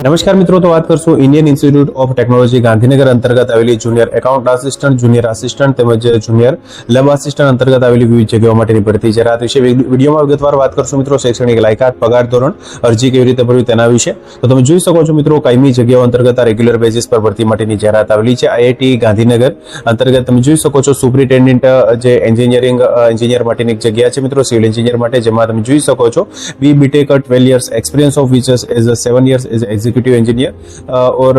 નમસ્કાર મિત્રો, તો વાત કરશું Indian Institute of Technology Gandhinagar અંતર્ગત આવેલી junior account assistant junior assistant તેમજ જુનિયર લેબ આસિસ્ટન્ટ અંતર્ગત આવેલી વિવિધ જગ્યાઓ માટેની ભરતી છે. રાત વિશે વિડીયોમાં વિગતવાર વાત કરશું મિત્રો. શૈક્ષણિક લાયકાત, પગાર ધોરણ, અરજી કેવી રીતે ભરવી તેના વિશે. તો તમે જોઈ શકો છો મિત્રો, કાયમી જગ્યાઓ અંતર્ગત આ રેગ્યુલર બેઝિસ પર ભરતી માટેની જાહેરાત આવેલી છે. આઈઆઈટી ગાંધીનગર અંતર્ગત તમે જોઈ શકો છો સુપ્રિન્ટેન્ડન્ટ જે એન્જિનિયરિંગ એન્જિનિયર માટેની એક જગ્યા છે મિત્રો સિવિલ એન્જિનિયર માટે, જેમાં તમે જોઈ શકો છો B BTech twelve years experience of વિચર્સ as a seven years as executive engineer or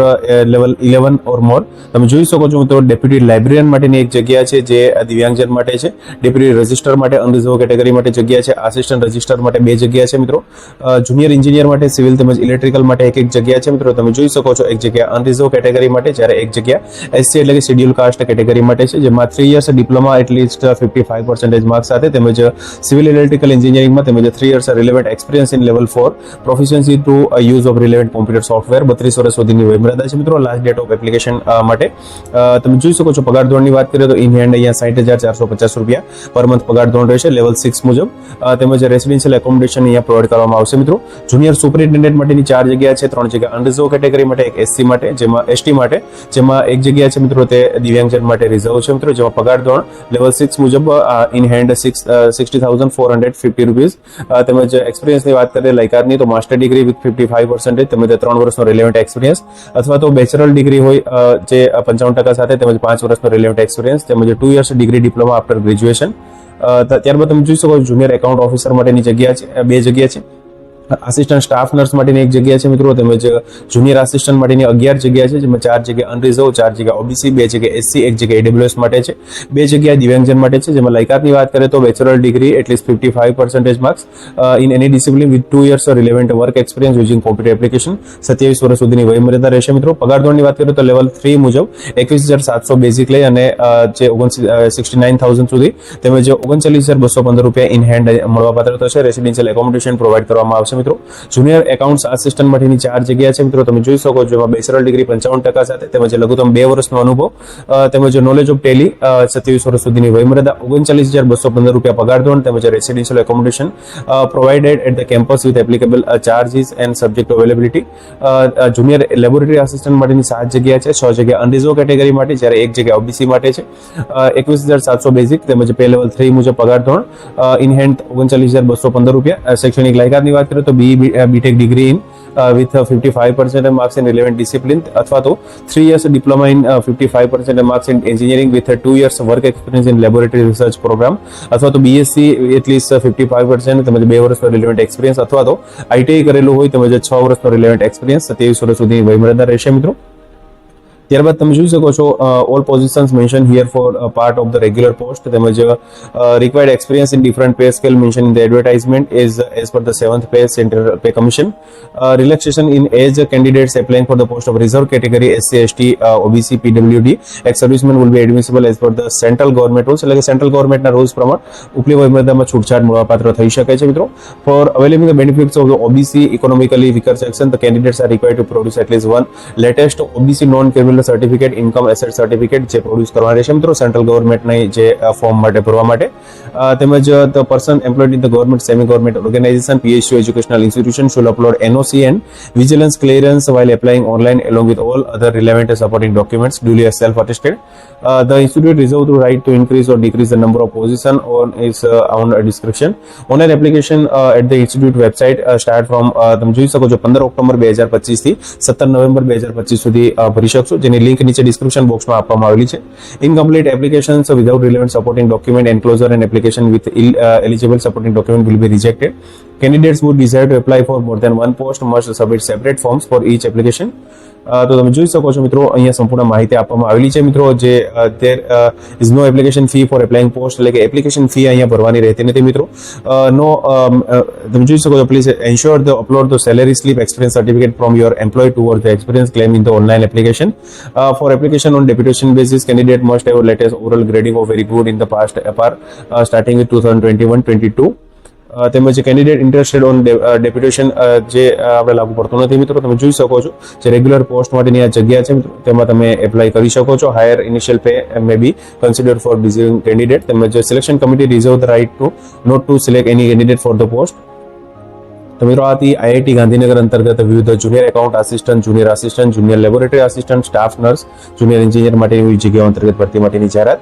level eleven or more તમે જોઈ શકો છો તો ડેપ્યુટી લાઇબ્રેરિયન માટેની એક જગ્યા છે, જે દિવ્યાંગજન માટે છે ડેપ્યુટી રજિસ્ટર માટે અનરિઝર્વ કેટેગરી માટે જગ્યા છે આસિસ્ટન્ટ રજિસ્ટર માટે બે જગ્યા છે, મિત્રો. જુનિયર એન્જિનિયર માટે સિવિલ તેમજ ઇલેક્ટ્રિકલ માટે એક એક જગ્યા છે, મિત્રો. તમે જોઈ શકો છો, એક જગ્યા અનરિઝર્વ કેટેગરી માટે, જ્યારે એક જગ્યા એસસી એટલે કે શેડ્યુલ કાસ્ટ કેટેગરી માટે છે, જેમાં three years diploma at least fifty five percentage marks સાથે તેમજ સિવિલ ઇલેક્ટ્રિકલ એન્જિનિયરિંગમાં તેમજ three years relevant experience in level four proficiency to use of relevant computer software બત્રીસ વર્ષ સુધીની વયમર્યાદા છે મિત્રો લાસ્ટ ડેટ ઓફ એપ્લિકેશન માટે. તમે જોઈ શકો છો, પગાર ધોરણની વાત કરીએ તો ઇન હેન્ડ અહીંયા સાઠ હજાર ચારસો પચાસ રૂપિયા પર મંથ પગાર ધોરણ રહેશે લેવલ સિક્સ મુજબ. તેમજ રેસિડેન્શિયલ એકોમોડેશન અહીંયા પ્રોવાઈડ કરવામાં આવશે મિત્રો. જુનિયર સુપરિન્ટેન્ડન્ટ માટેની ચાર જગ્યા છે, ત્રણ જગ્યા અનરિઝર્વ કેટેગરી માટે, એક એસસી માટે, જેમાં એસટી માટે, જેમાં એક જગ્યા છે મિત્રો તે દિવ્યાંગજન માટે રિઝર્વ છે મિત્રો, જેમાં પગાર ધોરણ લેવલ સિક્સ મુજબ in hand six sixty thousand four hundred fifty rupees તેમજ એક્સપિરિયન્સની વાત કરીએ લાયકાતની તો master degree with fifty five percentage તેમજ ત્રણ વર્ષનો રિલેવન્ટ એક્સપિરિયન્સ અથવા તો બેચરલ ડિગ્રી હોય જે પંચાવન ટકા સાથે તેમજ પાંચ વર્ષનો રિલેવન્ટ એક્સપિરિયન્સ તેમજ two years degree diploma after graduation ત્યારબાદ તમે જોઈ શકો જુનિયર એકાઉન્ટ ઓફિસર માટેની જગ્યા છે બે જગ્યા છે. આસિસ્ટન્ટ સ્ટાફ નર્સ માટેની એક જગ્યા છે મિત્રો, તેમજ જુનિયર આસિસ્ટન્ટ માટેની અગિયાર જગ્યા છે, જેમાં ચાર જગ્યા અનરિઝર્વ ચાર જગ્યા ઓબીસી બે જગ્યા એસસી એક જગ્યા એડબ્લ્યુએસ માટે છે. બે જગ્યા દિવ્યાંગજન માટે છે, જેમાં લાયકાતની વાત કરીએ તો bachelor degree at least fifty five percentage marks in any discipline with two years relevant work experience using computer application સત્યાવીસ વર્ષ સુધીની વયમર્યાદા રહેશે મિત્રો. પગાર ધોરણની વાત કરીએ તો લેવલ થ્રી મુજબ એકવીસ હજાર સાતસો બેઝિક લઈ અને જે ઓગણ સિક્સટી નાઇન થાઉઝન્ડ સુધી તેમજ ઓગણચાલીસ હજાર બસો પંદર રૂપિયા ઇન હેન્ડ મળવાપાત્ર થશે. રેસિડેન્શિયલ એકોમોડેશન પ્રોવાઈડ કરવામાં આવશે મિત્રો. જુનિયર એકાઉન્ટ્સ આસિસ્ટન્ટ માટેની ચાર જગ્યા છે મિત્રો. તમે જોઈ શકો છો એમાં બેચરલ ડિગ્રી પંચાવન ટકા સાથે તેમજ લઘુત્તમ બે વર્ષનો અનુભવ તેમજ નોલેજ ઓફ ટેલી સત્યાવીસ વર્ષ સુધીની વયમર્યાદા, ઓગણચાલીસ હજાર બસો પંદર રૂપિયા પગાર ધોરણ તેમજ residential accommodation provided at the campus with applicable charges and subject availability junior laboratory assistant માટેની સાત જગ્યા છે. છ જગ્યા અનરિઝર્વ કેટેગરી માટે, જ્યારે એક જગ્યા ઓબીસી માટે છે. એકવીસ હજાર સાતસો બેઝિક તેમજ પે લેવલ થ્રી મુજબ પગાર ધોરણ ઇન હેન્ડ ઓગણચાલીસ હજાર બસો પંદર રૂપિયા. શૈક્ષણિક લાયકાતની વાત કરીએ તો B BTech degree in with fifty five percent marks in relevant discipline અથવા તો three years diploma in fifty five percent marks in engineering with two years work experience in laboratory research programme અથવા તો BSc at least fifty five percent તેમજ બે વર્ષનો relevant experience અથવા તો ITI કરેલું હોય તેમજ છ વર્ષનો રિલેવન્ટ એક્સપિરિયન્સ સત્યાવીસ વર્ષ સુધી વયમર્યાદા રહેશે મિત્રો. ત્યારબાદ તમે જોઈ શકો છો all positions mention here for part of the regular post તેમજ required experience in different pay scale mention in the advertisement as as per the seventh pay centre pay commission relaxation in age candidates applying for the post of reserve category SC ST OBC PWD ex serviceman will be admissible as per the central government rules એટલે કે central ગવર્મેન્ટના rules પ્રમાણે ઉપલી વયમર્યાદામાં છૂટછાટ મળવાપાત્ર થઈ શકે છે, મિત્રો. For availing the benefits of the OBC economically weaker section the candidates are required to produce at least one latest OBC non criminal certificate income asset certificate જે પ્રોડ્યુસ કરવા રહેશે મિત્રો સેન્ટ્રલ ગવર્મેન્ટની જે ફોર્મ માટે ભરવા માટે તેમજ the person employed in the government semi government organisation PSU educational institution shall upload NOC and vigilance clearance all other relevant supporting documents duly self attested uh, the institute reserve the right to increase or decrease the number of position on its uh, own description online application uh, at the institute website uh, start from uh, તમે જોઈ શકો છો પંદર October બે હજાર પચીસથી સત્તર November બે હજાર પચીસ સુધી uh, ભરી શકશો જેની લિંક નીચે ડિસ્ક્રિપ્શન બોક્સમાં આપવામાં આવેલી છે. Incomplete applications without relevant supporting document enclosure and application with eligible supporting document will be rejected candidates would desire to apply for more than one post must submit separate forms each application. Uh, તો તમે જોઈ શકો છો મિત્રો, અહીંયા સંપૂર્ણ માહિતી આપવામાં આવેલી છે. મિત્રો, જે there is no application fee for applying post એટલે કે એપ્લિકેશન ફી અહીંયા ભરવાની રહેતી નથી મિત્રો. નો તમે જોઈ શકો છો please ensure the upload the salary slip experience certificate from your employ toward the experience claim in the online application for application on deputation basis candidate must have latest overall grading of very good in the past APAR starting with two thousand twenty one twenty two તેમજ candidate interested on deputation જે આપણે લાગુ પડતું નથી, મિત્રો, તમે જોઈ શકો છો જે રેગ્યુલર પોસ્ટ માટેની આ જગ્યા છે તેમાં તમે એપ્લાય કરી શકો છો. Higher initial pay may be consider for deserving candidate તેમજ selection committee reserve the right to not to select any candidate for the post તો મિત્રો આથી આઈઆઈટી ગાંધીનગર અંતર્ગત વિવિધ junior account assistant junior assistant junior laboratory assistant staff nurse junior engineer માટેની જગ્યાઓ અંતર્ગત ભરતી માટેની જાહેરાત.